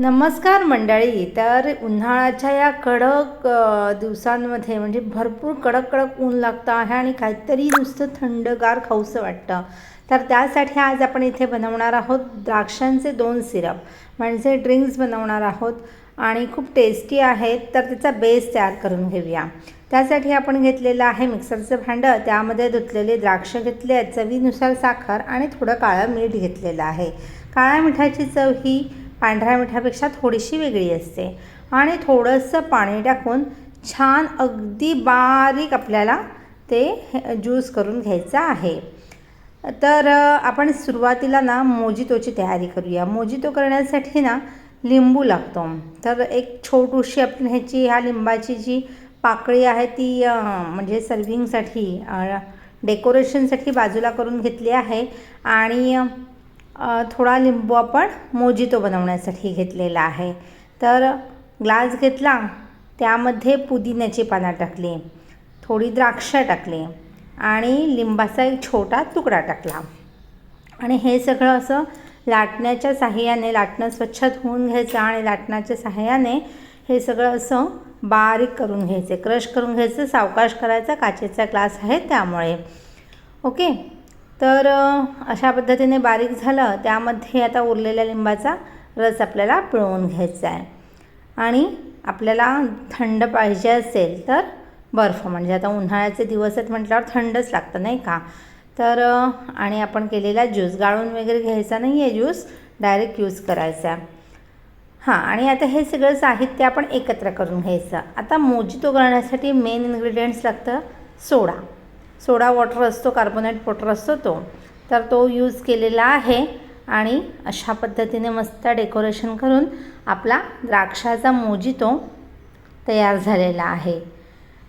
नमस्कार मंडळी तर उन्हाळ्याच्या या कडक दिवसांमध्ये म्हणजे भरपूर कडक कडक ऊन लागतं आहे आणि काहीतरी नुसतं थंडगार खाऊसं वाटतं. तर त्यासाठी आज आपण इथे बनवणार आहोत द्राक्षांचे दोन सिरप. म्हणजे ड्रिंक्स बनवणार आहोत आणि खूप टेस्टी आहेत तर त्याचा बेस तयार करून घेऊया. त्यासाठी आपण घेतलेलं आहे मिक्सरचं भांडं त्यामध्ये धुतलेले द्राक्ष घेतले आहेत चवीनुसार साखर आणि थोडं काळं मीठ घेतलेलं आहे. काळ्या मिठाची चव ही पांढऱ्या मिठापेक्षा थोडीशी वेगळी असते. आणि थोडंसं पाणी टाकून छान अगदी बारीक आपल्याला ते ज्यूस करून घ्यायचं आहे. तर आपण सुरुवातीला ना मोजितोची तयारी करूया. मोजितो करण्यासाठी ना लिंबू लागतो. तर एक छोटूशी आपण ह्याची ह्या लिंबाची जी पाकळी आहे ती म्हणजे सर्विंगसाठी डेकोरेशनसाठी बाजूला करून घेतली आहे. आणि थोडा लिंबू आपण मोजितो बनवण्यासाठी घेतलेला आहे. तर ग्लास घेतला त्यामध्ये पुदिन्याची पानं टाकली थोडी द्राक्ष टाकली आणि लिंबाचा एक छोटा तुकडा टाकला. आणि हे सगळं असं लाटण्याच्या साह्याने लाटणं स्वच्छ धुवून घ्यायचं आणि लाटण्याच्या साह्याने हे सगळं असं बारीक करून घ्यायचे. क्रश करून घ्यायचं सावकाश करायचा काचेचा ग्लास आहे त्यामुळे. ओके? तर अशा पद्धतीने बारीक झालं त्यामध्ये आता उरलेल्या लिंबाचा रस आपल्याला पिळवून घ्यायचा आहे. आणि आपल्याला थंड पाहिजे असेल तर बर्फ म्हणजे आता उन्हाळ्याचे दिवस आहेत म्हटल्यावर थंडच लागतं नाही का? तर आणि आपण केलेला ज्यूस गाळून वगैरे घ्यायचा नाही आहे ज्यूस डायरेक्ट यूज करायचा. हां आणि आता हे सगळं साहित्य आपण एकत्र करून घ्यायचं. आता मोजितो करण्यासाठी मेन इन्ग्रेडियंट्स लागतं सोडा. सोडा वॉटर असतो कार्बोनेट वॉटर असतो तो. तर तो यूज केलेला आहे आणि अशा पद्धतीने मस्त डेकोरेशन करून आपला द्राक्षाचा मोजितो तयार झालेला आहे.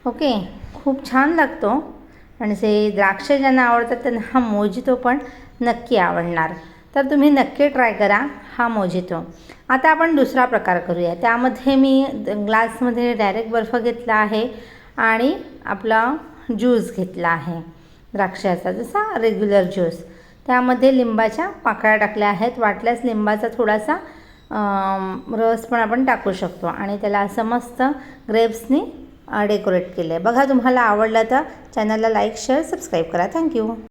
ओके? खूप छान लागतो. म्हणजे द्राक्ष ज्यांना आवडतात त्यांना हा मोजितो पण नक्की आवडणार. तर तुम्ही नक्की ट्राय करा हा मोजितो आता आपण दुसरा प्रकार करूया. त्यामध्ये मी ग्लासमध्ये डायरेक्ट बर्फ घेतला आहे आणि आपला ज्यूस घेतला आहे. द्राक्षाचा जसा रेग्युलर ज्यूस. त्यामध्ये लिंबाच्या पाकळ्या टाकल्या आहेत. वाटल्यास लिंबाचा थोडासा रस पण आपण टाकू शकतो आणि त्याला असं मस्त ग्रेप्सनी डेकोरेट केलं आहे बघा तुम्हाला आवडलं तर चॅनलला लाईक शेअर सबस्क्राईब करा. Thank you